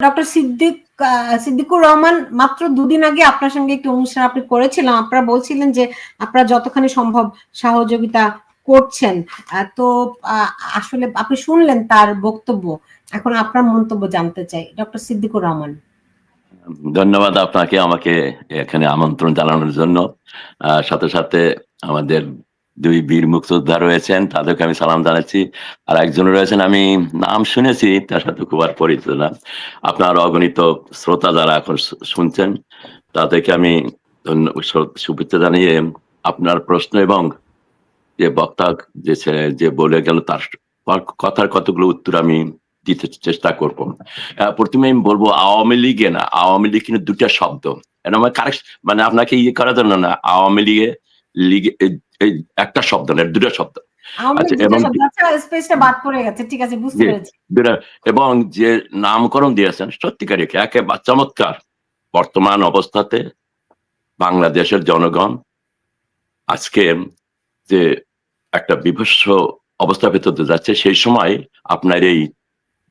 Doctor Siddique Siddiqur Rahman মাত্র দুদিন আগে আপনার সঙ্গে একটি অনুষ্ঠান আপনি করেছিলাম আপনারা বলছিলেন যে আপনারা যতখানি সম্ভব সহযোগিতা করছেন। তো আসলে আপনি শুনলেন তার বক্তব্য। এখন আপনার মন্তব্য জানতে চাই। ডক্টর সিদ্দিকুর রহমান। ধন্যবাদ আপনাকে আমাকে এখানে আমন্ত্রণ জানানোর জন্য। সাথে সাথে আমাদের দুই বীর মুক্তিযোদ্ধা রয়েছেন, তাদেরকে আমি সালাম জানাচ্ছি। আর একজন রয়েছেন, আমি নাম শুনেছি, তার সাথে খুব আর পরিচিত না। আপনার অগণিত শ্রোতা যারা এখন শুনছেন, তাদেরকে আমি শুভেচ্ছা জানিয়ে আপনার প্রশ্ন এবং যে বক্তা যে যে বলে গেল, তার কথার কতগুলো উত্তর আমি দিতে চেষ্টা করব। প্রথমে আমি বলব, আওয়ামী লীগে না, আওয়ামী লীগ কিন্তু দুটা শব্দ। কারেক্ট মানে আপনাকে ইয়ে করার জন্য না, আওয়ামী লীগে লীগে একটা শব্দ না দুটা শব্দ। আচ্ছা, এবং- যে নামকরণ দিয়েছেন সত্যিকার একে চমৎকার। বর্তমান অবস্থাতে বাংলাদেশের জনগণ আজকে যে একটা বিভৎস অবস্থার ভেতর যাচ্ছে সেই সময় আপনার এই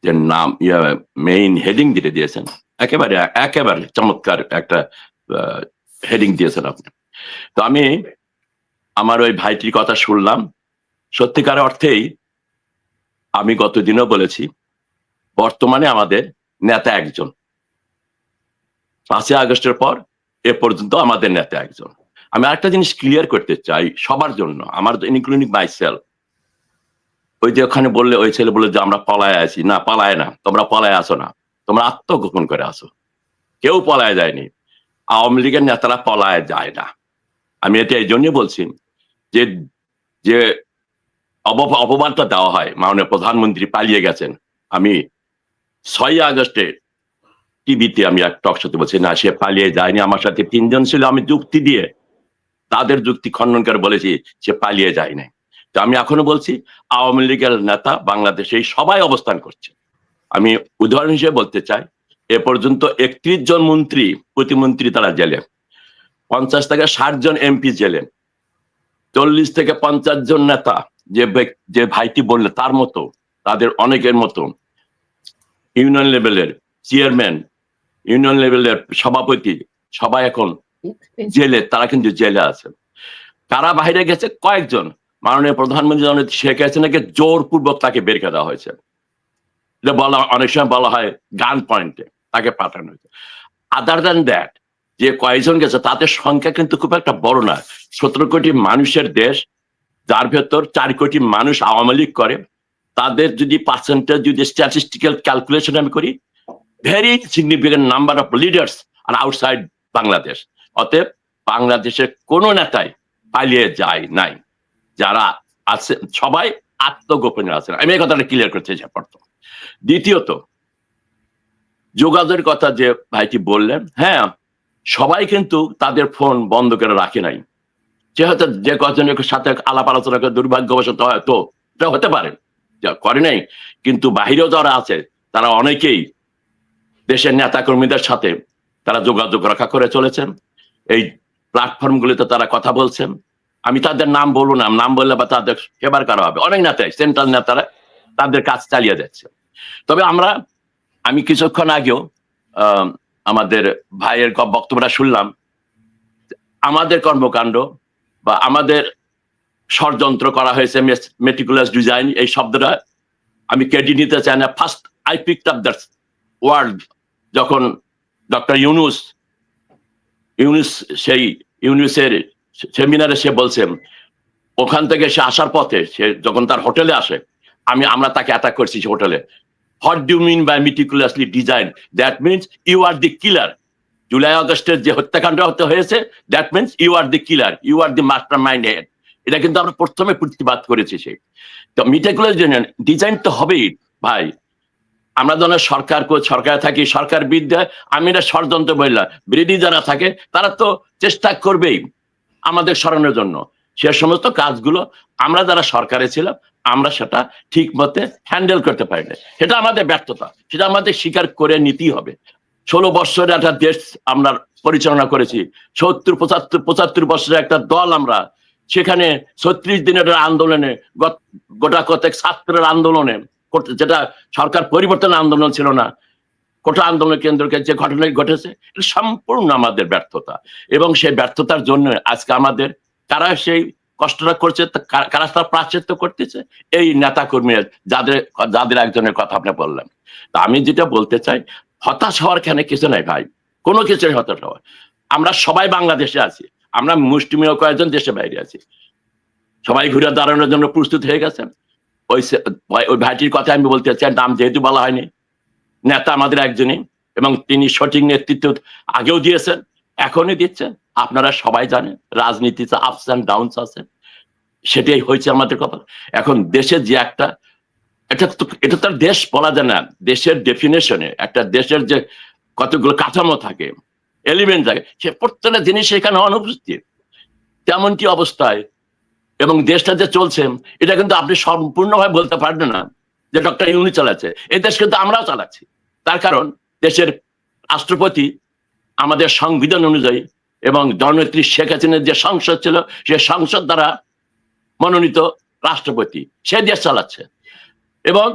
যে নাম ইয়া মেইন হেডিং যেটা দিয়েছেন একেবারে একেবারে চমৎকার একটা হেডিং দিয়েছেন আপনি। তো আমি আমার ওই ভাইটির কথা শুনলাম। সত্যিকার অর্থেই আমি গতদিনও বলেছি, বর্তমানে আমাদের নেতা একজন। পাঁচই আগস্টের পর এ পর্যন্ত আমাদের নেতা একজন। আমি আরেকটা জিনিস ক্লিয়ার করতে চাই সবার জন্য, আমার ইনক্লুডিং মাই সেলফ ওই যে ওখানে বললে, ওই ছেলে বলে যে, আমরা পলায় আছি। না, পালায় না, তোমরা পলায় আসো না। তোমরা আত্মগোপন করে আসো। কেউ পলায় যায়নি। আওয়ামী লীগের নেতারা পলায় যায় না। আমি এটা এই জন্যই বলছি যে যে অপমানটা দেওয়া হয়, মাননীয় প্রধানমন্ত্রী পালিয়ে গেছেন, আমি ছয় আগস্টে টিভিতে আমি এক টক সাথে বলছি, না, সে পালিয়ে যায়নি, আমার সাথে তিনজন ছিল, আমি যুক্তি দিয়ে তাদের যুক্তি খণ্ডন করে বলেছি, সে পালিয়ে যায় নাই তো আমি এখনও বলছি, আওয়ামী লীগের নেতা বাংলাদেশে সবাই অবস্থান করছে। আমি উদাহরণ হিসেবে বলতে চাই, এ পর্যন্ত একত্রিশ জন মন্ত্রী, প্রতিমন্ত্রী তারা জেলে, পঞ্চাশ থেকে ষাট জন এমপি জেলে। চল্লিশ থেকে পঞ্চাশ জন নেতা যে যে ভাইটি বললে তার মতো, তাদের অনেকের মতো, ইউনিয়ন লেভেলের চেয়ারম্যান, ইউনিয়ন লেভেলের সভাপতি, সবাই এখন জেলে, তারা কিন্তু জেলে আছে। তারা বাইরে গেছে? কয়েকজন। মাননীয় প্রধানমন্ত্রী শেখ হাসিনাকে জোরপূর্বক তাকে বের করে হয়েছে। বলা, অনেক সময় বলা হয় গান পয়েন্টে, তাকে পাঠানো হয়েছে। আদার দ্যান দ্যাট যে কয়েকজন গেছে, তাদের সংখ্যা কিন্তু খুব একটা বড় না। সতেরো কোটি মানুষের দেশ, যার ভেতর চার কোটি মানুষ আওয়ামী লীগ করে। তাদের যদি পার্সেন্টেজ যদি স্ট্যাটিস্টিক্যাল ক্যালকুলেশন আমি করি very significant number of leaders are outside Bangladesh অতএব বাংলাদেশের কোনো নেতাই পালিয়ে যায় নাই। যারা আছে, সবাই আত্মগোপনে আছেন। আমি এই কথাটা ক্লিয়ার করতে চাই প্রথম। দ্বিতীয়ত, যোগাযোগের কথা যে ভাইটি বললেন হ্যাঁ সবাই কিন্তু তাদের ফোন বন্ধ করে রাখে নাই। যে হয়তো যে কজনের সাথে আলাপ আলোচনা করে দুর্ভাগ্যবশত হয়তো এটা হতে পারে করে নাই। কিন্তু বাহিরেও যারা আছে, তারা অনেকেই দেশের নেতা কর্মীদের সাথে তারা যোগাযোগ রক্ষা করে চলেছেন। এই প্ল্যাটফর্মগুলিতে তারা কথা বলছেন। আমি তাদের নাম বলব না, নাম বললে বা তাদের ফেভার করা হবে। অনেক নেতাই সেন্ট্রাল নেতারা তাদের কাজ চালিয়ে যাচ্ছে। তবে আমরা, আমি কিছুক্ষণ আগেও আমাদের ভাইয়ের বক্তব্যটা শুনলাম। আমাদের কর্মকাণ্ড বা আমাদের ষড়যন্ত্র করা হয়েছে মেটিকুলাস ডিজাইন এই শব্দটা আমি কেডি নিতে চাই না। First I pick up that world যখন ডক্টর ইউনুস ইউনুস সেই ইউনুসের সেমিনারে সে বলছেন ওখান থেকে সে আসার পথে সে যখন তার হোটেলে আসে, আমি, আমরা তাকে অ্যাটাক করছি হোটেলে। What do mean by meticulously design that means you are the killer July আগস্টের যে হত্যাকাণ্ড হতে হয়েছে that means you are the killer you are the mastermind head এটা কিন্তু আমরা প্রথমে প্রতিবাদ করেছি সে। তো মিটিকুলাস ডিজাইন তো হবেই, ভাই। আমরা যেন সরকার সরকারে থাকি, সরকার বিদ্যা, আমি এটা ষড়যন্ত্র বললাম বিরোধী যারা থাকে, তারা তো চেষ্টা করবেই আমাদের স্মরণের জন্য। সে সমস্ত কাজগুলো আমরা যারা সরকারে ছিলাম আমরা সেটা ঠিক মতে হ্যান্ডেল করতে পারি না সেটা আমাদের ব্যর্থতা। সেটা আমাদের স্বীকার করে নিতেই হবে। ষোলো বছরের একটা দেশ আমরা পরিচালনা করেছি। সত্তর, পঁচাত্তর পঁচাত্তর বছরের একটা দল আমরা। সেখানে ছত্রিশ দিনের আন্দোলনে গোটা কতক ছাত্রের আন্দোলনে যেটা সরকার পরিবর্তন আন্দোলন ছিল না, কোটা আন্দোলন কেন্দ্রকে যে ঘটনা ঘটেছে সম্পূর্ণ আমাদের ব্যর্থতা। এবং সেই ব্যর্থতার জন্য আজকে আমাদের তারা সেই কষ্টটা করছে কারা তার প্রাচিত্য করতেছে, এই নেতা কর্মীরা যাদের যাদের একজনের কথা আপনি বললেন। তা আমি যেটা বলতে চাই, হতাশ হওয়ার কেন কিছু নাই ভাই, কোনো কিছুই হতাশ হওয়ার আমরা সবাই বাংলাদেশে আছি, আমরা মুষ্টিমেয় কয়েকজন দেশে বাইরে আছি। সবাই ঘুরে দাঁড়ানোর জন্য প্রস্তুত হয়ে গেছেন। ওই- ওই ভাইটির কথা আমি বলতে চাই, নাম যেহেতু বলা হয়নি। নেতা আমাদের একজনই এবং তিনি সঠিক নেতৃত্ব আগেও দিয়েছেন। এখনই দিচ্ছেন আপনারা সবাই জানেন, রাজনীতিতে আপস অ্যান্ড ডাউনস আছে। সেটাই হয়েছে আমাদের কথা। এখন দেশে যে একটা, এটা তো, এটা তার দেশ বলা যায় না। দেশের ডেফিনেশনে একটা দেশের যে কতগুলো কাঠামো থাকে এলিমেন্ট থাকে, সে প্রত্যেকটা জিনিস এখানে অনুপস্থিত। তেমনটি অবস্থায়? এবং দেশটা যে চলছে, এটা কিন্তু আপনি সম্পূর্ণভাবে বলতে পারবেন না যে ডক্টর ইউনি চালাচ্ছে। এই দেশ কিন্তু আমরাও চালাচ্ছি। তার কারণ দেশের রাষ্ট্রপতি আমাদের সংবিধান অনুযায়ী এবং জননেত্রী শেখ হাসিনার যে সংসদ ছিল, সে সংসদ দ্বারা মনোনীত রাষ্ট্রপতি, সে দেশ চালাচ্ছে। এবং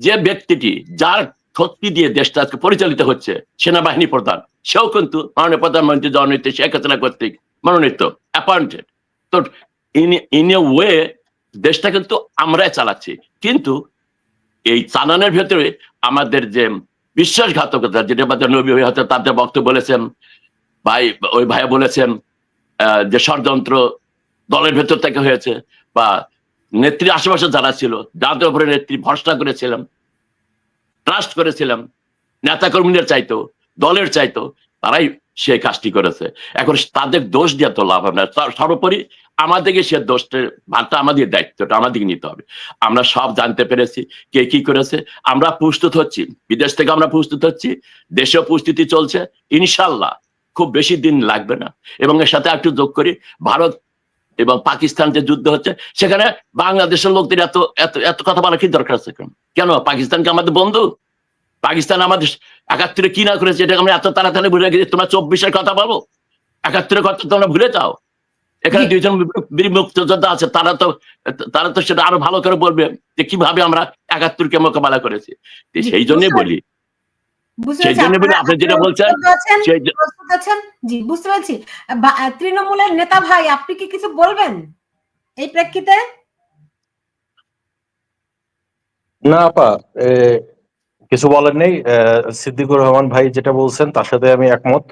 যে ব্যক্তিটি যার শক্তি দিয়ে দেশটা আজকে পরিচালিত হচ্ছে, সেনাবাহিনী প্রধান, সেও কিন্তু মাননীয় প্রধানমন্ত্রী জননেত্রী শেখ হাসিনা কর্তৃক মনোনীত অ্যাপয়েন্টেড তো ইন ইন এ ওয়ে দেশটা কিন্তু আমরাই চালাচ্ছি। কিন্তু এই চালানোর ভেতরে আমাদের যে বিশ্বাসঘাতকতা যেটা আমাদের নবী হয়তো তাতে বক্তব্য বলেছেন, ভাই, ওই ভাইয়া বলেছেন যে ষড়যন্ত্র দলের ভেতর থেকে হয়েছে বা নেত্রী আশেপাশে যারা ছিল, যাদের উপরে নেত্রী ভরসা করেছিলাম ট্রাস্ট করেছিলাম নেতা কর্মীদের চাইতো, দলের চাইতো তারাই সে কাজটি করেছে। এখন তাদের দোষ দিয়ে তো লাভ হবে না। সর্বোপরি আমাদেরকে সে দোষের ভাগটা আমাদের দায়িত্বটা আমাদেরকে নিতে হবে। আমরা সব জানতে পেরেছি কে কি করেছে। আমরা প্রস্তুত হচ্ছি। বিদেশ থেকে আমরা প্রস্তুত হচ্ছি। দেশেও প্রস্তুতি চলছে। ইনশাল্লাহ খুব বেশি দিন লাগবে না। এবং এর সাথে একটু যোগ করি, ভারত এবং পাকিস্তান যে যুদ্ধ হচ্ছে, সেখানে বাংলাদেশের লোকদের এত এত এত কথা বলা কি দরকার আছে কেন? পাকিস্তানকে আমাদের বন্ধু? পাকিস্তান আমাদের একাত্তরে কি না করেছে এটা আমরা এত তাড়াতাড়ি ভুলে গেছি তোমরা চব্বিশের কথা বলো একাত্তরের কথা তোমরা ভুলে যাও। এখানে দুইজন মুক্তিযোদ্ধা আছে তারা তো তারা তো সেটা আরও ভালো করে বলবে যে কীভাবে আমরা একাত্তরকে মোকাবেলা করেছি। সেই জন্যই বুঝতে বলি। সেই জন্য বলি আপনি যেটা বলছেন, প্রস্তুত আছেন? সেই জ- প্রস্তুত আছেন? জি বুঝতে পেরেছি। বা- তৃণমূলের নেতা ভাই আপনি কি কিছু বলবেন এই প্রেক্ষিতে? না আপা এ, কিছু বলার নেই সিদ্দিকুর রহমান ভাই যেটা বলছেন তার সাথে আমি একমত।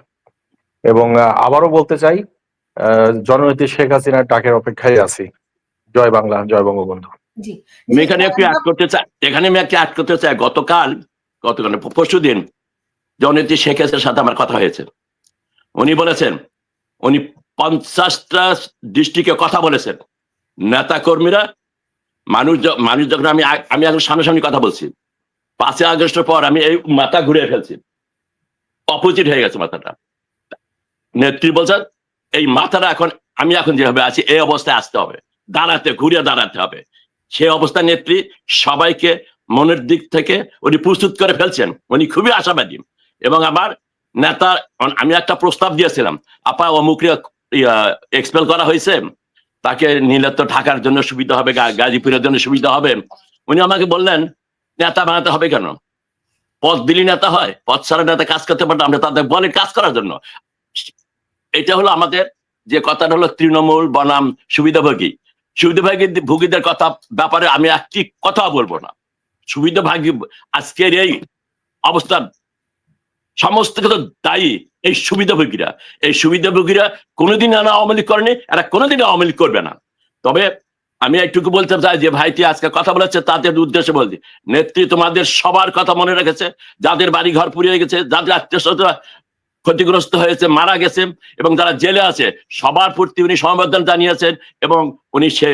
এবং আবারও বলতে চাই আহ, জননেত্রী শেখ হাসিনার ডাকের অপেক্ষায় আছি। জয় বাংলা জয় বঙ্গবন্ধু। আমি এখানে একটু অ্যাড করতে চাই এখানে আমি একটা অ্যাড করতে চাই। গতকাল গতকাল পরশু দিন জননেত্রী শেখ হাসিনার সাথে আমার কথা হয়েছে। উনি বলেছেন উনি পঞ্চাশটা ডিস্ট্রিক্টে কথা বলেছেন। নেতা কর্মীরা মানুষ মানুষ যখন আমি আমি এখন সামনাসামনি কথা বলছি পাঁচই আগস্টের পর আমি এই মাথা ঘুরিয়ে ফেলছি। অপোজিট হয়ে গেছে মাথাটা। নেত্রী বলছেন এই মাথাটা এখন, আমি এখন যেভাবে আছি, এই অবস্থায় আসতে হবে। দাঁড়াতে ঘুরিয়ে দাঁড়াতে হবে। সেই অবস্থা নেত্রী সবাইকে মনের দিক থেকে উনি প্রস্তুত করে ফেলছেন। উনি খুবই আশাবাদী। এবং আমার নেতা, আমি একটা প্রস্তাব দিয়েছিলাম, আপা, অমুকরে এক্সপেল করা হয়েছে? তাকে নিলে তো ঢাকার জন্য সুবিধা হবে গাজীপুরের জন্য সুবিধা হবে। উনি আমাকে বললেন নেতা বানাতে হবে কেন? পদ দিলি নেতা হয়, পদ ছাড়া নেতা কাজ করতে পারতো আমরা তাদের বলে কাজ করার জন্য। এটা হলো আমাদের যে কথাটা হলো তৃণমূল বনাম সুবিধাভোগী। সুবিধাভোগী ভোগীদের কথা ব্যাপারে আমি একটি কথা বলব না। সুবিধাভোগী আজকের এই অবস্থান সমস্ত কিছু দায়ী এই সুবিধাভোগীরা। এই সুবিধাভোগীরা কোনোদিন আওয়ামী লীগ করেনি, এরা কোনোদিন আওয়ামী লীগ করবে না। তবে আমি একটুকু বলতে চাই যে ভাইটি আজকে কথা বলেছে, তাদের উদ্দেশ্যে বলছি। নেত্রী তোমাদের সবার কথা মনে রেখেছে, যাদের বাড়ি ঘর পুড়িয়ে গেছে, যাদের আত্মীয় ক্ষতিগ্রস্ত হয়েছে, মারা গেছে, এবং যারা জেলে আছে, সবার প্রতি উনি সমবেদনা জানিয়েছেন, এবং উনি সে,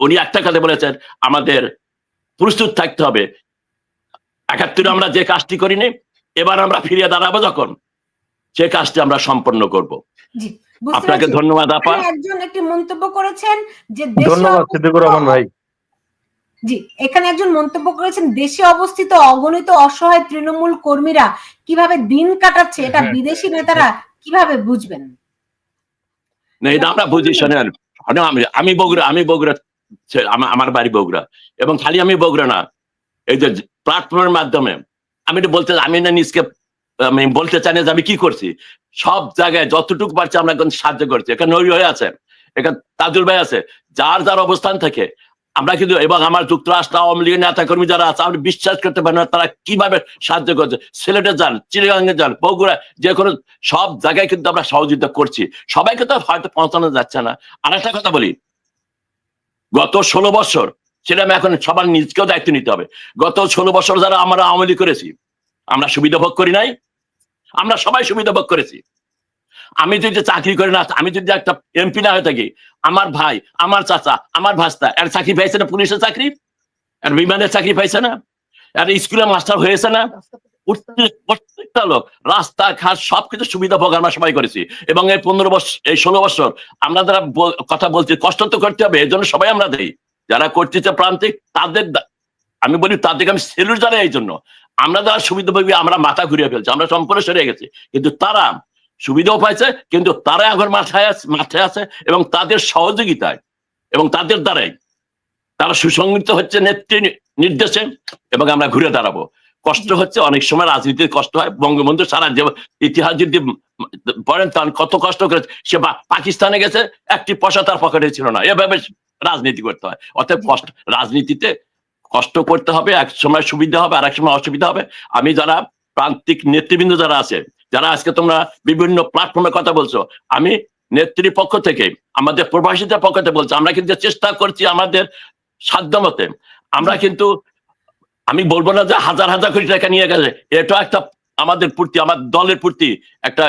উনি একটা কথা বলেছেন, আমাদের প্রস্তুত থাকতে হবে। একাত্তরে আমরা যে কাজটি করিনি, এবার আমরা ফিরিয়ে দাঁড়াবো যখন, সে কাজটি আমরা সম্পন্ন করব। আপনাকে ধন্যবাদ আপা। একজন একটি মন্তব্য করেছেন যে ধন্যবাদ সিদ্দিকুর রহমান ভাই। জি এখানে একজন মন্তব্য করেছেন দেশে অবস্থিত অগণিত অসহায় তৃণমূল কর্মীরা কীভাবে দিন কাটাচ্ছে এটা হ্যাঁ। বিদেশি নেতারা কীভাবে বুঝবেন? না এটা আমরা বুঝি শোনেন। আমি আমি বগুড়া আমি বগুড়া আমার বাড়ি বগুড়া। এবং খালি আমি বগুড়া না এই যে প্ল্যাটফর্মের মাধ্যমে। আমি তো বলতে আমি না নিজকে আমি বলতে চাই না যে আমি কি করছি। সব জায়গায় যতটুকু পারছি আমরা এখন সাহায্য করছি। এখানে নবী আছে, এখানে তাজুল ভাই আছে, যার যার অবস্থান থেকে আমরা কিন্তু এবং আমার যুক্তরাষ্ট্র, আওয়ামী লীগের নেতা কর্মী যারা আছে আপনি বিশ্বাস করতে পারেন না তারা কীভাবে সাহায্য করছে। সিলেটে যান চিড়িয়াঙ্গে যান বগুড়া যে কোনো সব জায়গায় কিন্তু আমরা সহযোগিতা করছি। সবাইকে তো হয়তো পৌঁছানো যাচ্ছে না। আর একটা কথা বলি, গত ষোলো বছর, সেটা আমি এখন সবার নিজকেও দায়িত্ব নিতে হবে। গত ষোলো বছর যারা আমরা আওয়ামী করেছি, আমরা সুবিধা ভোগ করি নাই আমরা সবাই সুবিধা ভোগ করেছি। আমি যদি চাকরি করি না, আমি যদি একটা এমপি না হয়ে থাকি, আমার ভাই, আমার চাচা, আমার ভাস্তা, এর চাকরি পাইছে না পুলিশের চাকরি? আর বিমানের চাকরি পাইছে না? আর স্কুলে মাস্টার হয়েছে না? প্রত্যেকটা লোক, রাস্তাঘাট, সবকিছু সুবিধা ভোগ আমরা সবাই করেছি। এবং এই পনেরো বছর এই ষোলো বছর আমরা যারা কথা বলছি, কষ্ট তো করতে হবে, এই জন্য সবাই আমরা দেই। যারা করতেছে প্রান্তিক, তাদের আমি বলি তাদেরকে আমি সেলুট জানাই এই জন্য। আমরা যারা সুবিধাভোগী আমরা মাথা ঘুরিয়ে ফেলছি, আমরা সম্পূর্ণ সরে গেছি। কিন্তু তারা সুবিধাও পাইছে, কিন্তু তারা এখন মাথায় মাথায় আছে এবং তাদের সহযোগিতায় এবং তাদের দ্বারাই তারা সুসংগঠিত হচ্ছে নেত্রী নির্দেশে এবং আমরা ঘুরে দাঁড়াবো। কষ্ট হচ্ছে, অনেক সময় রাজনীতির কষ্ট হয়। বঙ্গবন্ধু সারা যে ইতিহাস যদি পড়েন তার কত কষ্ট করেছে। সে পাকিস্তানে গেছে, একটি পয়সা তার পকেটে ছিল না। এভাবে রাজনীতি করতে হয়। অতএব কষ্ট, রাজনীতিতে কষ্ট করতে হবে, এক সময় সুবিধা হবে আর এক সময় অসুবিধা হবে। আমি যারা প্রান্তিক নেতৃবৃন্দ যারা আছে, যারা আজকে তোমরা বিভিন্ন প্ল্যাটফর্মে কথা বলছো, আমি নেত্রীর পক্ষ থেকে, আমাদের প্রবাসীদের পক্ষ থেকে বলছি, আমরা কিন্তু চেষ্টা করছি আমাদের সাধ্য মতে। আমরা কিন্তু, আমি বলব না যে হাজার হাজার কোটি টাকা নিয়ে গেছে এটা একটা আমাদের প্রতি, আমার দলের প্রতি একটা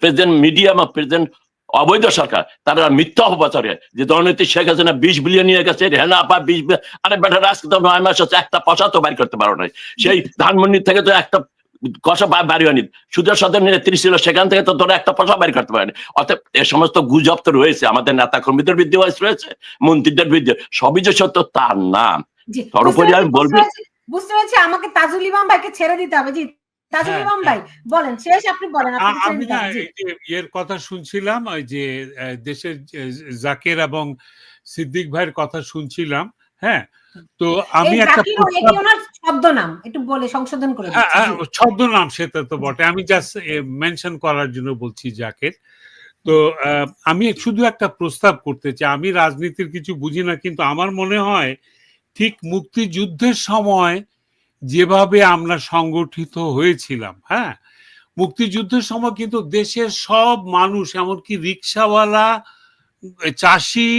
প্রেসিডেন্ট মিডিয়াম প্রেসিডেন্ট অবৈধ সরকার তারা মিথ্যা অপপ্রচারে যে দলনীতি শেখ হাসিনা বিশ বিলিয়ন নিয়ে গেছে রেহানা আপা বিশ আরে বেটা আজকে তো নয় মাস হচ্ছে একটা পয়সা তো বাইর করতে পারো নাই। সেই ধানমন্ডি থেকে তো একটা কষা বাড়ি হয়নি সুদের সদর নেত্রী ছিল সেখান থেকে তো তোরা একটা পয়সা বাইর করতে পারেনি। অর্থাৎ এ সমস্ত গুজব তো রয়েছে। আমাদের নেতা কর্মীদের বিরুদ্ধে রয়েছে মন্ত্রীদের বিরুদ্ধে সবই যে সত্য তার নাম। সর্বোপরি আমি বলবো- বুঝতে পারছি। আমাকে তাজুল ইমাম ভাইকে ছেড়ে দিতে হবে। জি তাজুল হ্যাঁ, ইমাম হ্যাঁ। ভাই বলেন শেষ আপনি বলেন আমি না ইয়ের কথা শুনছিলাম ওই যে দেশের জাকের এবং সিদ্দিক ভাইয়ের কথা শুনছিলাম হ্যাঁ? তো আমি একটা জাকির ও- প্রস্তাব এটি ওনার শব্দ নাম একটু বলে সংশোধন করে হ্যাঁ। ছদ্মনাম সেটা তো বটে। আমি জাস্ট মেনশন করার জন্য বলছি জাকের। তো আমি শুধু একটা প্রস্তাব করতে চাই। আমি রাজনীতির কিছু বুঝি না কিন্তু আমার মনে হয় ঠিক মুক্তিযুদ্ধের সময় যেভাবে আমরা সংগঠিত হয়েছিলাম হ্যাঁ? মুক্তিযুদ্ধের সময় কিন্তু দেশের সব মানুষ এমনকি রিক্সাওয়ালা চাষি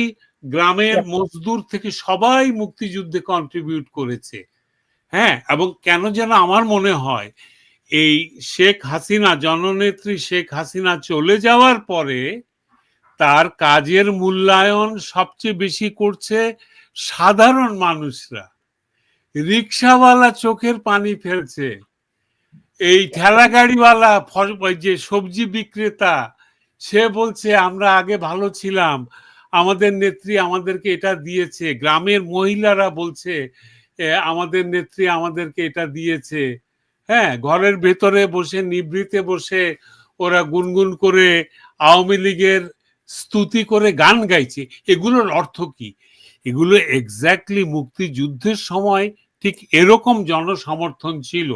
গ্রামের মজদুর থেকে সবাই মুক্তিযুদ্ধে কন্ট্রিবিউট করেছে হ্যাঁ? এবং কেন যেন আমার মনে হয় এই শেখ হাসিনা জননেত্রী শেখ হাসিনা চলে যাওয়ার পরে তার কাজের মূল্যায়ন সবচেয়ে বেশি করছে সাধারণ মানুষরা। রিক্সাওয়ালা চোখের পানি ফেলছে। এই ঠেলা গাড়িওয়ালা যে সবজি বিক্রেতা, সে বলছে, আমরা আগে ভালো ছিলাম। আমাদের নেত্রী আমাদেরকে এটা দিয়েছে। গ্রামের মহিলারা বলছে আমাদের নেত্রী আমাদেরকে এটা দিয়েছে। হ্যাঁ ঘরের ভেতরে বসে নিবৃতে বসে ওরা গুনগুন করে আওয়ামী লীগের স্তুতি করে গান গাইছে। এগুলোর অর্থ কি? এগুলো এক্স্যাক্টলি মুক্তিযুদ্ধের সময় ঠিক এরকম জনসমর্থন ছিল।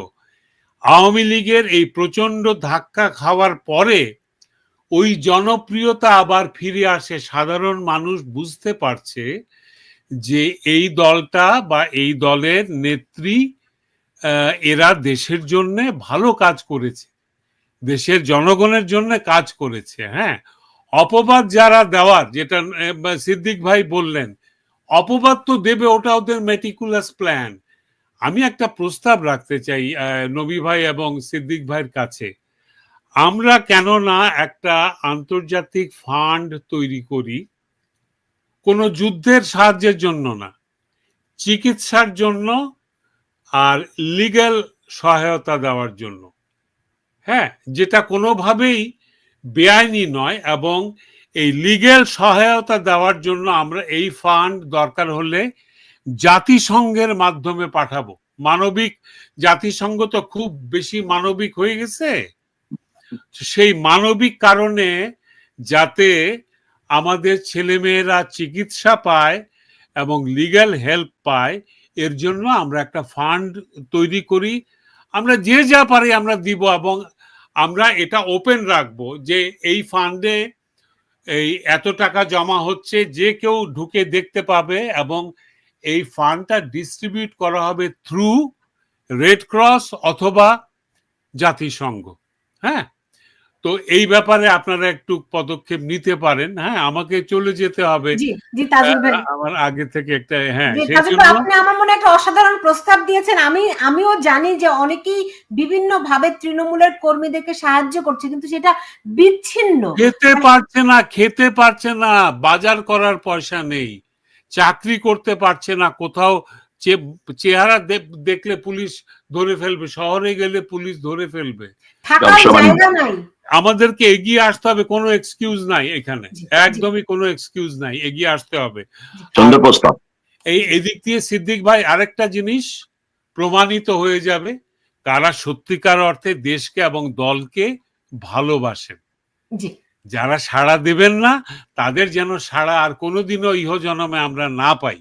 আওয়ামী লীগের এই প্রচণ্ড ধাক্কা খাওয়ার পরে ওই জনপ্রিয়তা আবার ফিরে আসে। সাধারণ মানুষ বুঝতে পারছে যে এই দলটা বা এই দলের নেত্রী এরা দেশের জন্য ভালো কাজ করেছে, দেশের জনগণের জন্য কাজ করেছে হ্যাঁ। অপবাদ যারা দেওয়ার, যেটা সিদ্দিক ভাই বললেন অপবাদ তো দেবে, ওটা ওদের মেটিকুলাস প্ল্যান আমি একটা প্রস্তাব রাখতে চাই নবী ভাই এবং সিদ্দিক ভাইয়ের কাছে। আমরা কেন না একটা আন্তর্জাতিক ফান্ড তৈরি করি, কোনো যুদ্ধের সাহায্যের জন্য না। চিকিৎসার জন্য আর লিগ্যাল সহায়তা দেওয়ার জন্য। হ্যাঁ যেটা কোনোভাবেই বেআইনি নয় এবং এই লিগ্যাল সহায়তা দেওয়ার জন্য আমরা এই ফান্ড দরকার হলে জাতিসংঘের মাধ্যমে পাঠাবো। মানবিক, জাতিসংঘ তো খুব বেশি মানবিক হয়ে গেছে। সেই মানবিক কারণে যাতে আমাদের ছেলেমেয়েরা চিকিৎসা পায় এবং লিগ্যাল হেল্প পায়, এর জন্য আমরা একটা ফান্ড তৈরি করি। আমরা যে যা পারি আমরা দিব এবং আমরা এটা ওপেন রাখব যে এই ফান্ডে এই এত টাকা জমা হচ্ছে, যে কেউ ঢুকে দেখতে পাবে এবং এই ফান্ডটা ডিস্ট্রিবিউট করা হবে থ্রু রেড ক্রস অথবা জাতিসংঘ হ্যাঁ? তো এই ব্যাপারে আপনারা একটু পদক্ষেপ নিতে পারেন। হ্যাঁ আমাকে চলে যেতে হবে। আমার আগে থেকে একটা হ্যাঁ আপনি আমার মনে একটা অসাধারণ প্রস্তাব দিয়েছেন। আমি আমিও জানি যে অনেকেই বিভিন্ন ভাবে তৃণমূলের কর্মীদেরকে সাহায্য করছে কিন্তু সেটা বিচ্ছিন্ন। খেতে পারছে না খেতে পারছে না বাজার করার পয়সা নেই চাকরি করতে পারছে না কোথাও চেহারা দেখলে পুলিশ ধরে ফেলবে শহরে গেলে পুলিশ ধরে ফেলবে। থাকার জায়গা নাই। আমাদেরকে এগিয়ে আসতে হবে কোনো এক্সকিউজ নাই এখানে। একদমই কোনো এক্সকিউজ নাই এগিয়ে আসতে হবে। এই এদিক দিয়ে সিদ্দিক ভাই আরেকটা জিনিস প্রমাণিত হয়ে যাবে কারা সত্যিকার অর্থে দেশকে এবং দলকে ভালোবাসেন যারা সাড়া দেবেন না তাদের যেন সাড়া আর কোনোদিনও ইহ জনমে আমরা না পাই।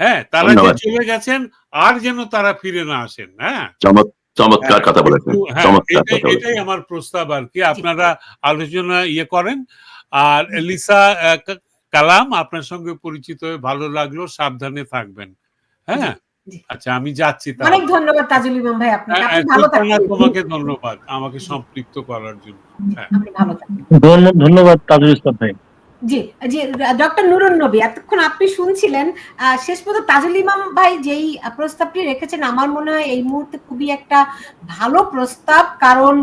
হ্যাঁ তারা যে চলে গেছেন আর যেন তারা ফিরে না আসেন হ্যাঁ? চমৎকার কথা বলেছেন হ্যাঁ, চমৎকার এটাই- কথা এটাই আমার প্রস্তাব আর কি আপনারা আলোচনা ইয়ে করেন। আর লিসা কালাম আপনার সঙ্গে পরিচিত হয়ে ভালো লাগল সাবধানে থাকবেন। হ্যাঁ? আচ্ছা আমি যাচ্ছি। অনেক ধন্যবাদ তাজুল ইমাম ভাই আপনাকে। হ্যাঁ, আপনি হ্যাঁ, ভালো থাকবেন। তোমাকে ধন্যবাদ। আমাকে সম্পৃক্ত করার জন্য। হ্যাঁ। ধন্যবাদ তাজুল ইসলাম ভাই। জি জি, ডক্টর নুরুন নবী, এতক্ষণ আপনি শুনছিলেন শেষ পর্যন্ত তাজুল ইমাম ভাই যেই প্রস্তাবটি রেখেছেন, আমার মনে হয় এই মুহূর্তে খুবই একটা ভালো প্রস্তাব, কারণ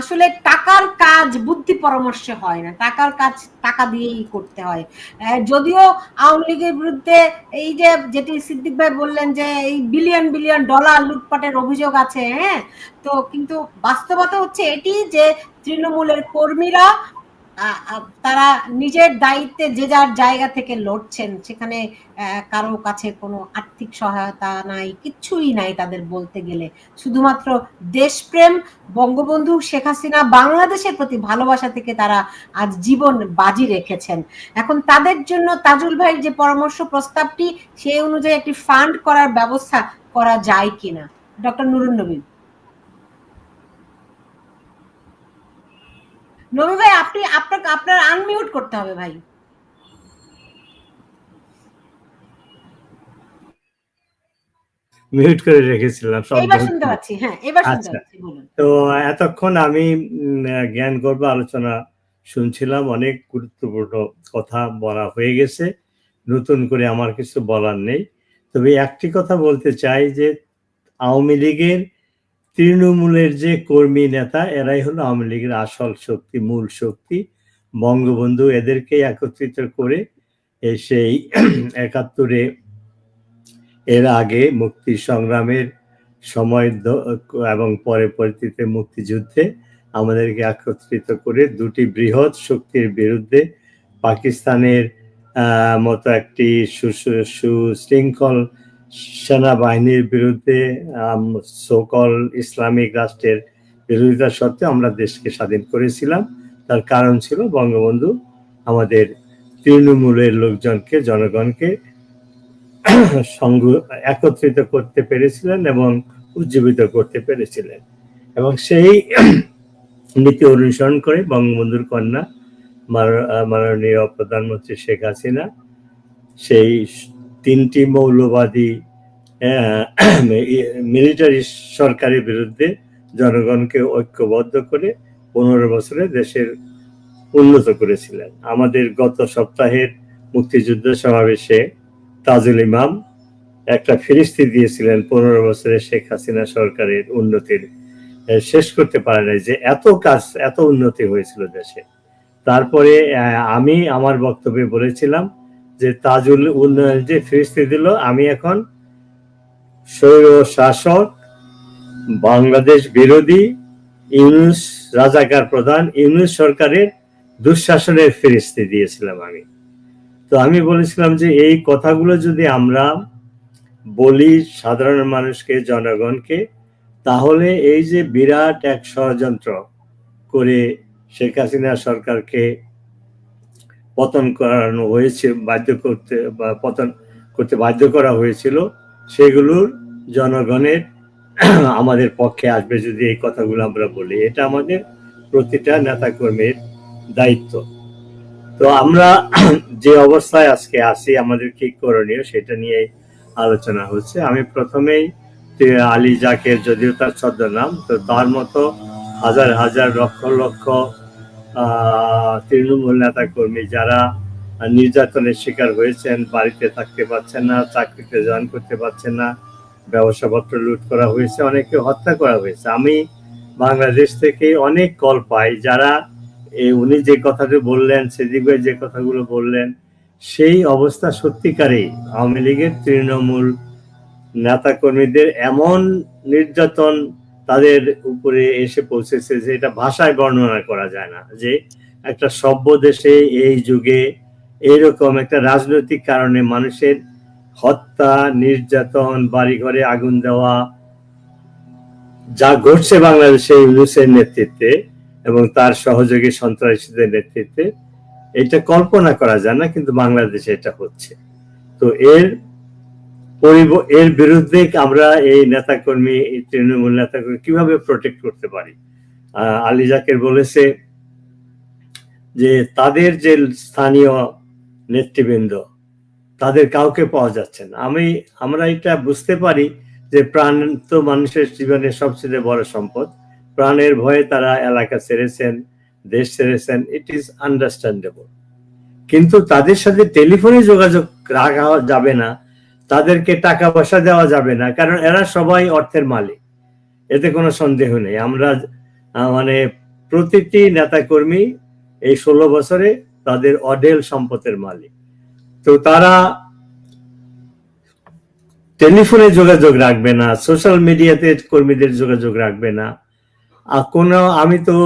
আসলে টাকার কাজ বুদ্ধি পরামর্শে হয় না, টাকার কাজ টাকা দিয়েই করতে হয়। যদিও আওয়ামী লীগের বিরুদ্ধে এই যে, যেটি সিদ্দিক ভাই বললেন যে, এই বিলিয়ন বিলিয়ন ডলার লুটপাটের অভিযোগ আছে হ্যাঁ? তো কিন্তু বাস্তবতা হচ্ছে এটি যে, তৃণমূলের কর্মীরা তারা নিজের দায়িত্বে যে যার জায়গা থেকে লড়ছেন, সেখানে কারও কাছে কোনো আর্থিক সহায়তা নাই কিচ্ছুই নাই তাদের বলতে গেলে। শুধুমাত্র দেশপ্রেম, বঙ্গবন্ধু শেখ হাসিনা বাংলাদেশের প্রতি ভালোবাসা থেকে তারা আজ জীবন বাজি রেখেছেন। এখন তাদের জন্য তাজুল ভাইয়ের যে পরামর্শ প্রস্তাবটি, সেই অনুযায়ী একটি ফান্ড করার ব্যবস্থা করা যায় কিনা? ডক্টর নুরুন নবী। নবী ভাই আপনি আপনার আপনার আনমিউট করতে হবে ভাই। মিউট করে রেখেছিলাম এবার শুনতে পাচ্ছি হ্যাঁ এবার শুনতে আচ্ছা। পাচ্ছি বলুন। তো এতক্ষণ আমি জ্ঞান গর্ব আলোচনা শুনছিলাম অনেক গুরুত্বপূর্ণ কথা বলা হয়ে গেছে নতুন করে আমার কিছু বলার নেই। তবে একটি কথা বলতে চাই যে আওয়ামী লীগের তৃণমূলের যে কর্মী নেতা, এরাই হলো আওয়ামী লীগের আসল শক্তি, মূল শক্তি। বঙ্গবন্ধু এদেরকে একত্রিত করে সেই একাত্তরে এর আগে মুক্তি সংগ্রামের সময় এবং পরে পরিস্থিতিতে মুক্তিযুদ্ধে আমাদেরকে একত্রিত করে দুটি বৃহৎ শক্তির বিরুদ্ধে পাকিস্তানের মতো একটি সুশৃঙ্খল সেনাবাহিনীর বিরুদ্ধে সকল ইসলামিক রাষ্ট্রের বিরোধিতা সত্ত্বেও আমরা দেশকে স্বাধীন করেছিলাম। তার কারণ ছিল, বঙ্গবন্ধু আমাদের তৃণমূলের লোকজনকে, জনগণকে সঙ্গ একত্রিত করতে পেরেছিলেন এবং উজ্জীবিত করতে পেরেছিলেন। এবং সেই নীতি অনুসরণ করে বঙ্গবন্ধুর কন্যা মাননীয় প্রধানমন্ত্রী শেখ হাসিনা সেই তিনটি মৌলবাদী মিলিটারি সরকারের বিরুদ্ধে জনগণকে ঐক্যবদ্ধ করে পনেরো বছরে দেশের উন্নত করেছিলেন। আমাদের গত সপ্তাহের মুক্তিযুদ্ধ সমাবেশে তাজুল ইমাম একটা ফিরিস্তি দিয়েছিলেন, পনেরো বছরে শেখ হাসিনা সরকারের উন্নতির। শেষ করতে পারে নাই যে এত কাজ, এত উন্নতি হয়েছিল দেশে। তারপরে আমি আমার বক্তব্যে বলেছিলাম যে তাজুল উন্নয়ন যে ফিরিস্তি দিল, আমি এখন স্বৈর শাসক বাংলাদেশ বিরোধী, ইউনুস রাজাকার প্রধান, ইউনুস সরকারের দুঃশাসনের ফিরিস্তি দিয়েছিলাম আমি। তো আমি বলেছিলাম যে এই কথাগুলো যদি আমরা বলি সাধারণ মানুষকে, জনগণকে, তাহলে এই যে বিরাট এক ষড়যন্ত্র করে শেখ হাসিনা সরকারকে পতন করানো হয়েছে, বাধ্য করতে বা পতন করতে বাধ্য করা হয়েছিল, সেগুলোর জনগণের আমাদের পক্ষে আসবে যদি এই কথাগুলো আমরা বলি। এটা আমাদের প্রতিটা নেতাকর্মীর দায়িত্ব। তো আমরা যে অবস্থায় আজকে আসি আমাদের কি করণীয় সেটা নিয়ে আলোচনা হচ্ছে। আমি প্রথমেই আলী জাকের যদিও তার ছদ্মনাম, তো তার মতো হাজার হাজার লক্ষ লক্ষ তৃণমূল নেতা কর্মী যারা নির্যাতনের শিকার হয়েছেন, বাড়িতে থাকতে পারছেন না, চাকরিতে জয়েন করতে পারছেন না, ব্যবসাপত্র লুট করা হয়েছে, অনেকে হত্যা করা হয়েছে। আমি বাংলাদেশ থেকে অনেক কল পাই যারা উনি যে কথাটি বললেন সেদিক যে কথাগুলো বললেন, সেই অবস্থা সত্যিকারেই আওয়ামী লীগের তৃণমূল নেতা কর্মীদের এমন নির্যাতন তাদের উপরে এসে পৌঁছেছে যে এটা ভাষায় বর্ণনা করা যায় না, যে একটা সভ্য দেশে এই যুগে এইরকম একটা রাজনৈতিক কারণে মানুষের হত্যা, নির্যাতন, বাড়িঘরে আগুন দেওয়া, যা ঘটছে বাংলাদেশে ইউনুসের নেতৃত্বে এবং তার সহযোগী সন্ত্রাসীদের নেতৃত্বে, এটা কল্পনা করা যায় না, কিন্তু বাংলাদেশে এটা হচ্ছে। তো এর এর বিরুদ্ধে আমরা এই নেতাকর্মী, এই তৃণমূল নেতাকর্মী কীভাবে প্রোটেক্ট করতে পারি? আলী জাকের বলেছে যে তাদের যে স্থানীয় নেতৃবৃন্দ, তাদের কাউকে পাওয়া যাচ্ছে না। আমি, আমরা এটা বুঝতে পারি যে প্রাণ তো মানুষের জীবনের সবচেয়ে বড় সম্পদ। প্রাণের ভয়ে তারা এলাকা ছেড়েছেন, দেশ ছেড়েছেন ইট ইজ আন্ডারস্ট্যান্ডেবল কিন্তু তাদের সাথে টেলিফোনে যোগাযোগ রাখা যাবে না তাদেরকে টাকা পয়সা দেওয়া যাবে না, কারণ এরা সবাই অর্থের মালিক। এতে কোনো সন্দেহ নেই। আমরা মানে প্রতিটি নেতাকর্মী এই ষোলো বছরে তাদের অডেল সম্পদের মালিক। তো তারা টেলিফোনে যোগাযোগ রাখবে না, সোশ্যাল মিডিয়াতে কর্মীদের যোগাযোগ রাখবে না। আর কোনো, আমি তো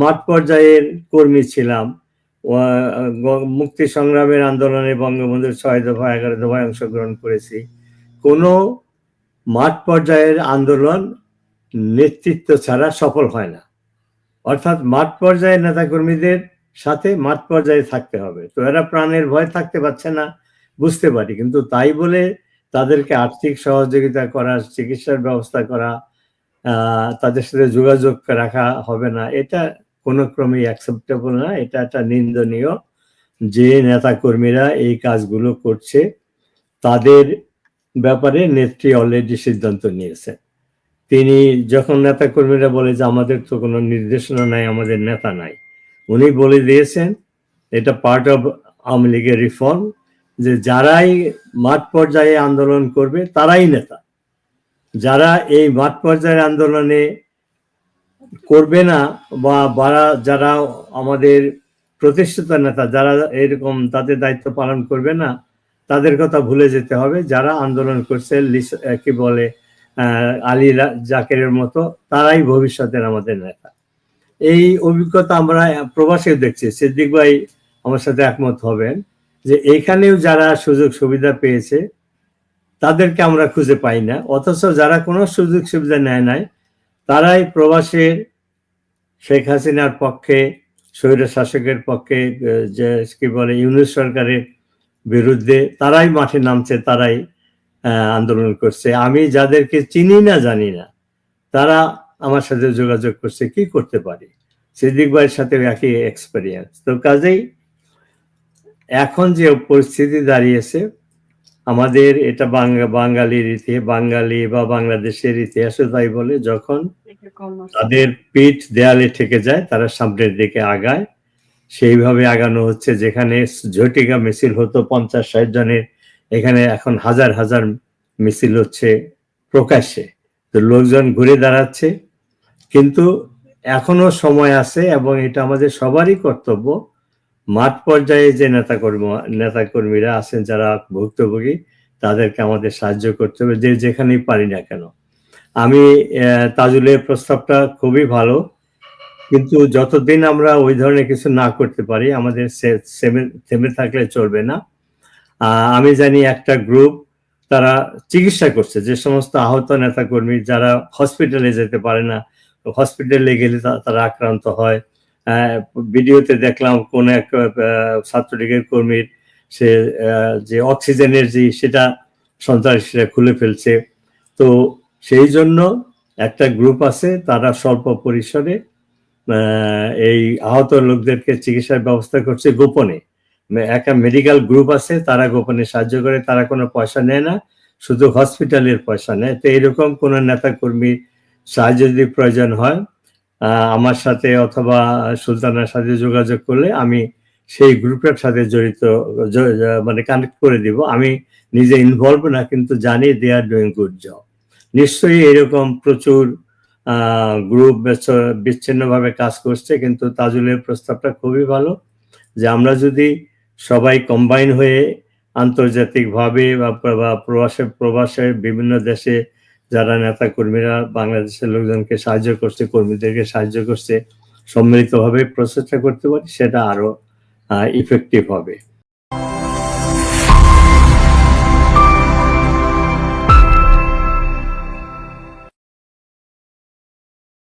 মাঠ পর্যায়ের কর্মী ছিলাম মুক্তি সংগ্রামের আন্দোলনে বঙ্গবন্ধুর ছয় দফা এগারো দফায় অংশগ্রহণ করেছি। কোনো মাঠ পর্যায়ের আন্দোলন নেতৃত্ব ছাড়া সফল হয় না। অর্থাৎ মাঠ পর্যায়ের নেতাকর্মীদের সাথে মাঠ পর্যায়ে থাকতে হবে। তো এরা প্রাণের ভয় থাকতে পারছে না, বুঝতে পারি। কিন্তু তাই বলে তাদেরকে আর্থিক সহযোগিতা করা, চিকিৎসার ব্যবস্থা করা তাদের সাথে যোগাযোগ রাখা হবে না, এটা কোনো ক্রমেই অ্যাকসেপ্টেবল না। এটা একটা নিন্দনীয়। যে নেতা কর্মীরা এই কাজগুলো করছে, তাদের ব্যাপারে নেত্রী অলরেডি সিদ্ধান্ত নিয়েছে। তিনি যখন নেতা কর্মীরা বলে যে আমাদের তো কোনো নির্দেশনা নাই, আমাদের নেতা নাই, উনি বলে দিয়েছেন, এটা পার্ট অফ আওয়ামী লীগের রিফর্ম যে যারাই মাঠ পর্যায়ে আন্দোলন করবে, তারাই নেতা। যারা এই মাঠ পর্যায়ের আন্দোলনে করবে না বা বারা যারা আমাদের প্রতিষ্ঠিত নেতা, যারা এরকম তাদের দায়িত্ব পালন করবে না, তাদের কথা ভুলে যেতে হবে। যারা আন্দোলন করছে কি বলে আলী জাকেরের মতো, তারাই ভবিষ্যতের আমাদের নেতা। এই অভিজ্ঞতা আমরা প্রবাসেও দেখছি। সিদ্দিক ভাই আমার সাথে একমত হবেন যে এইখানেও যারা সুযোগ সুবিধা পেয়েছে, তাদেরকে আমরা খুঁজে পাই না। অথচ যারা কোনো সুযোগ সুবিধা নেয় নাই তারাই প্রবাসের শেখ হাসিনার পক্ষে, স্বৈর শাসকের পক্ষে যে, কি বলে ইউনিট সরকারের বিরুদ্ধে তারাই মাঠে নামছে, তারাই আন্দোলন করছে। আমি যাদেরকে চিনি না, জানি না, তারা আমার সাথে যোগাযোগ করছে, কি করতে পারি? সিদ্দিক ভাইয়ের সাথে একই এক্সপেরিয়েন্স তো কাজেই এখন যে পরিস্থিতি দাঁড়িয়েছে আমাদের এটা বাংলা বাঙালির ইতিহাস বাঙালি বা বাংলাদেশের ইতিহাসে তাই বলে যখন তাদের পিঠ দেয়ালে ঠেকে যায় তারা সামনের দিকে আগায়। সেইভাবে আগানো হচ্ছে যেখানে ঝটিকা মিছিল হতো পঞ্চাশ ষাট জনের। এখানে এখন হাজার হাজার মিছিল হচ্ছে প্রকাশ্যে। তো লোকজন ঘুরে দাঁড়াচ্ছে। কিন্তু এখনও সময় আছে এবং এটা আমাদের সবারই কর্তব্য পর্যায়ে যে নেতাকর্মী নেতাকর্মীরা আছেন যারা ভুক্তভোগী, তাদেরকে আমাদের সাহায্য করতে হবে, যে যেখানেই পারি না কেন। আমি তাজুলের প্রস্তাবটা খুবই ভালো, কিন্তু যতদিন আমরা ওই ধরনের কিছু না করতে পারি, আমাদের থেমে থাকলে চলবে না। আমি জানি একটা গ্রুপ তারা চিকিৎসা করছে, যে সমস্ত আহত নেতাকর্মী যারা হসপিটালে যেতে পারে না, হসপিটালে গেলে তারা আক্রান্ত হয়। ভিডিওতে দেখলাম কোন এক ছাত্রলীগের কর্মীর সে যে অক্সিজেনের যে সেটা সন্ত্রাসীরা খুলে ফেলছে। তো সেই জন্য একটা গ্রুপ আছে, তারা স্বল্প পরিসরে এই আহত লোকদেরকে চিকিৎসার ব্যবস্থা করছে গোপনে। একটা মেডিকেল গ্রুপ আছে, তারা গোপনে সাহায্য করে, তারা কোনো পয়সা নেয় না, শুধু হসপিটালের পয়সা নেয়। তো এরকম কোনো নেতা কর্মী সাহায্য যদি প্রয়োজন হয় আমার সাথে অথবা সুলতানের সাথে যোগাযোগ করলে আমি সেই গ্রুপের সাথে জড়িত মানে কানেক্ট করে দিব। আমি নিজে ইনভলভ না, কিন্তু জানি they are doing good job নিশ্চয়ই এরকম প্রচুর গ্রুপ বিচ্ছিন্নভাবে কাজ করছে, কিন্তু তাজুলের প্রস্তাবটা খুবই ভালো যে আমরা যদি সবাই কম্বাইন হয়ে আন্তর্জাতিকভাবে বা প্রবাসে প্রবাসে বিভিন্ন দেশে যারা নেতা কর্মীরা বাংলাদেশের লোকজনকে সাহায্য করছে, কর্মীদেরকে সাহায্য করছে, সম্মিলিতভাবে প্রচেষ্টা করতে পারি, সেটা আরও ইফেক্টিভ হবে।